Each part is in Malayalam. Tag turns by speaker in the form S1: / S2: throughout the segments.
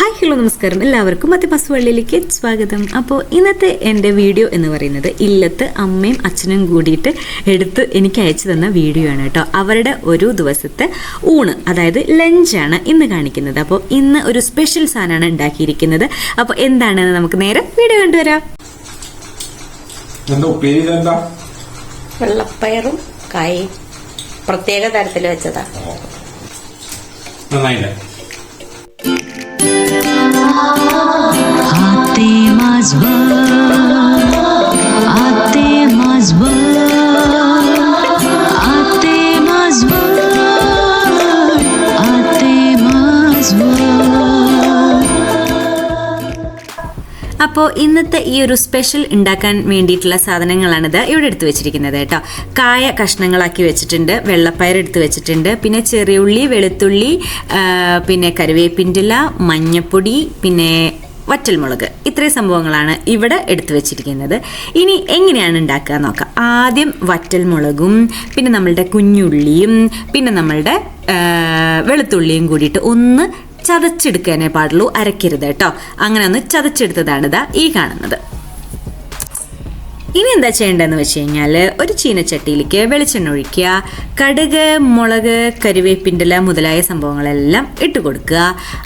S1: ഹായ് ഹലോ നമസ്കാരം. എല്ലാവർക്കും മധ്യ വള്ളിയിലേക്ക് സ്വാഗതം. അപ്പോൾ ഇന്നത്തെ എന്റെ വീഡിയോ എന്ന് പറയുന്നത് ഇല്ലത്ത് അമ്മയും അച്ഛനും കൂടിയിട്ട് എടുത്ത് എനിക്ക് അയച്ചു തന്ന വീഡിയോ ആണ് കേട്ടോ. അവരുടെ ഒരു ദിവസത്തെ ഊണ് അതായത് ലഞ്ചാണ് ഇന്ന് കാണിക്കുന്നത്. അപ്പോൾ ഇന്ന് ഒരു സ്പെഷ്യൽ സാധനമാണ് ഉണ്ടാക്കിയിരിക്കുന്നത്. അപ്പോൾ എന്താണെന്ന് നമുക്ക് നേരെ വീഡിയോ കണ്ടുവരാം.
S2: വെള്ളപ്പയറും കായും. പ്രത്യേക തരത്തിൽ വെച്ചതാ.
S3: നന്നായില്ല?
S4: হাতে মাছ ভাত
S1: അപ്പോൾ ഇന്നത്തെ ഈ ഒരു സ്പെഷ്യൽ ഉണ്ടാക്കാൻ വേണ്ടിയിട്ടുള്ള സാധനങ്ങളാണിത് ഇവിടെ എടുത്തു വെച്ചിരിക്കുന്നത് കേട്ടോ. കായ കഷ്ണങ്ങളാക്കി വെച്ചിട്ടുണ്ട് വെള്ളപ്പയർ എടുത്തു വെച്ചിട്ടുണ്ട് പിന്നെ ചെറിയുള്ളി വെളുത്തുള്ളി പിന്നെ കരുവേപ്പിന്റെ മഞ്ഞപ്പൊടി പിന്നെ വറ്റൽമുളക്. ഇത്രയും സംഭവങ്ങളാണ് ഇവിടെ എടുത്തു വെച്ചിരിക്കുന്നത്. ഇനി എങ്ങനെയാണ് ഉണ്ടാക്കുക നോക്കാം. ആദ്യം വറ്റൽമുളകും പിന്നെ നമ്മളുടെ കുഞ്ഞുള്ളിയും പിന്നെ നമ്മളുടെ വെളുത്തുള്ളിയും കൂടിയിട്ട് ഒന്ന് ചതച്ചെടുക്കാനേ പാടുള്ളൂ. അരക്കരുത് കേട്ടോ. അങ്ങനെ ഒന്ന് ചതച്ചെടുത്തതാണ് ഇതാ ഈ കാണുന്നത്. ഇനി എന്താ ചെയ്യേണ്ടതെന്ന് വെച്ച് കഴിഞ്ഞാൽ ഒരു ചീനച്ചട്ടിയിലേക്ക് വെളിച്ചെണ്ണ ഒഴിക്കുക കടുക് മുളക് കരുവേപ്പിന്റെല മുതലായ സംഭവങ്ങളെല്ലാം ഇട്ട് കൊടുക്കുക.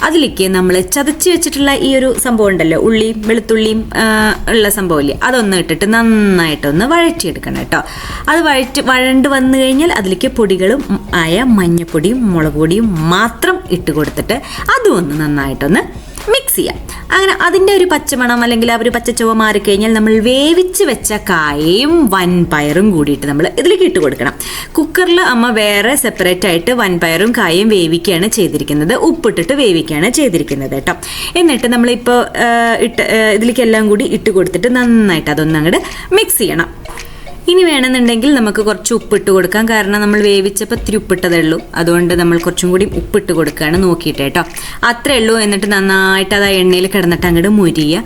S1: അതിലേക്ക് നമ്മൾ ചതച്ച് വെച്ചിട്ടുള്ള ഈ ഒരു സംഭവം ഉണ്ടല്ലോ ഉള്ളിയും വെളുത്തുള്ളിയും ഉള്ള സംഭവമില്ലേ അതൊന്ന് ഇട്ടിട്ട് നന്നായിട്ടൊന്ന് വഴറ്റിയെടുക്കണം കേട്ടോ. അത് വഴറ്റി വഴണ്ട് വന്നു കഴിഞ്ഞാൽ അതിലേക്ക് പൊടികളും ആയ മഞ്ഞപ്പൊടിയും മുളക് പൊടിയും മാത്രം ഇട്ട് കൊടുത്തിട്ട് അതും ഒന്ന് നന്നായിട്ടൊന്ന് മിക്സ് ചെയ്യാം. അങ്ങനെ അതിന്റെ ഒരു പച്ചമണം അല്ലെങ്കിൽ ആ ഒരു പച്ചച്ചുവ മാറിക്കഴിഞ്ഞാൽ നമ്മൾ വേവിച്ച് വെച്ച കായയും വൻപയറും കൂടിയിട്ട് നമ്മൾ ഇതിലേക്ക് ഇട്ട് കൊടുക്കണം. കുക്കറിൽ അമ്മ വേറെ സെപ്പറേറ്റ് ആയിട്ട് വൻപയറും കായയും വേവിക്കുകയാണ് ചെയ്തിരിക്കുന്നത്. ഉപ്പിട്ടിട്ട് വേവിക്കുകയാണ് ചെയ്തിരിക്കുന്നത് കേട്ടോ. എന്നിട്ട് നമ്മളിപ്പോൾ ഇട്ട് ഇതിലേക്ക് എല്ലാം കൂടി ഇട്ട് കൊടുത്തിട്ട് നന്നായിട്ട് അതൊന്ന് അങ്ങോട്ട് മിക്സ് ചെയ്യണം. ഇനി വേണമെന്നുണ്ടെങ്കിൽ നമുക്ക് കുറച്ച് ഉപ്പിട്ട് കൊടുക്കാം. കാരണം നമ്മൾ വേവിച്ചപ്പോൾ ഇത്തിരി ഉപ്പിട്ടതേ ഉള്ളൂ. അതുകൊണ്ട് നമ്മൾ കുറച്ചും കൂടി ഉപ്പിട്ട് കൊടുക്കുകയാണ് നോക്കിയിട്ട് കേട്ടോ. അത്രേ ഉള്ളൂ എന്നിട്ട് നന്നായിട്ട് അത് ആ എണ്ണയിൽ കിടന്നിട്ട് അങ്ങോട്ട് മുരിയുക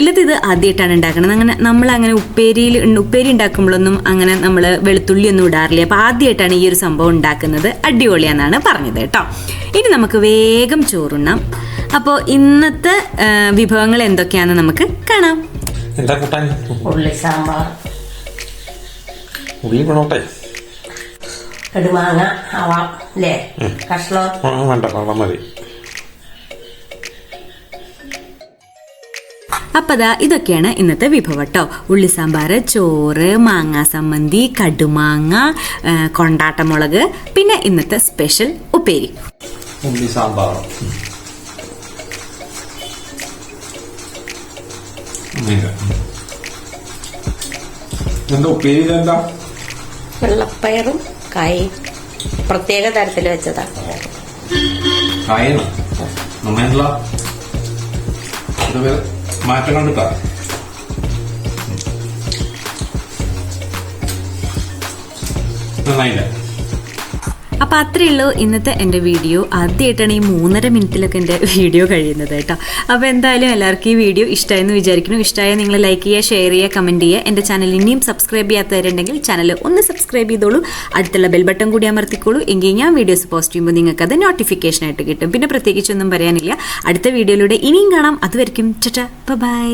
S1: ഇല്ലത് ഇത് ആദ്യമായിട്ടാണ് ഉണ്ടാക്കുന്നത് അങ്ങനെ നമ്മൾ അങ്ങനെ ഉപ്പേരിയിൽ ഉപ്പേരി ഉണ്ടാക്കുമ്പോഴൊന്നും അങ്ങനെ നമ്മൾ വെളുത്തുള്ളി ഒന്നും ഇടാറില്ല. അപ്പോൾ ആദ്യമായിട്ടാണ് ഈ ഒരു സംഭവം ഉണ്ടാക്കുന്നത്. അടിപൊളിയാണെന്നാണ് പറഞ്ഞത് കേട്ടോ. ഇനി നമുക്ക് വേഗം ചോറുണ്ണാം. അപ്പോൾ ഇന്നത്തെ വിഭവങ്ങൾ എന്തൊക്കെയാണെന്ന് നമുക്ക് കാണാം.
S3: എന്താ കൂട്ടാൻ?
S2: ഉള്ളി സാമ്പാർ.
S3: വേണോട്ടെ
S2: കടുമാങ്ങ അവ അല്ലേ കഷ്ണം.
S3: ആ വേണ്ട വെള്ളം മതി.
S1: അപ്പം ദാ ഇതൊക്കെയാണ് ഇന്നത്തെ വിഭവം കേട്ടോ ഉള്ളി സാമ്പാർ ചോറ് മാങ്ങ സമ്മന്തി കടുമാങ്ങ കൊണ്ടാട്ടമുളക് പിന്നെ ഇന്നത്തെ സ്പെഷ്യൽ ഉപ്പേരി.
S3: ഉള്ളി സാമ്പാർ. എന്താ ഉപ്പേരി ഇതെന്താ?
S2: വെള്ളപ്പയറും കായും. പ്രത്യേക തരത്തിൽ വെച്ചതാണ്
S3: കായന? വേറെ മാറ്റം കണ്ടിട്ടാ? നന്നായില്ല.
S1: അപ്പം അത്രയേ ഉള്ളൂ ഇന്നത്തെ എന്റെ വീഡിയോ. ആദ്യമായിട്ടാണ് ഈ മൂന്നര മിനിറ്റിലൊക്കെ എന്റെ വീഡിയോ കഴിയുന്നത് കേട്ടോ. അപ്പോൾ എന്തായാലും എല്ലാവർക്കും ഈ വീഡിയോ ഇഷ്ടമായെന്ന് വിചാരിക്കുന്നു. ഇഷ്ടമായ നിങ്ങൾ ലൈക്ക് ചെയ്യുക ഷെയർ ചെയ്യുക കമന്റ് ചെയ്യുക. എന്റെ ചാനൽ ഇനിയും സബ്സ്ക്രൈബ് ചെയ്യാത്തവരുണ്ടെങ്കിൽ ചാനൽ ഒന്ന് സബ്സ്ക്രൈബ് ചെയ്തോളൂ. അടുത്തുള്ള ബെൽ ബട്ടൺ കൂടി അമർത്തിക്കോളൂ. എങ്കിൽ ഞാൻ വീഡിയോസ് പോസ്റ്റ് ചെയ്യുമ്പോൾ നിങ്ങൾക്ക് അത് നോട്ടിഫിക്കേഷൻ ആയിട്ട് കിട്ടും. പിന്നെ പ്രത്യേകിച്ചൊന്നും പറയാനില്ല. അടുത്ത വീഡിയോയിലൂടെ ഇനിയും കാണാം. അതുവരെയും ചേട്ടാ ബൈ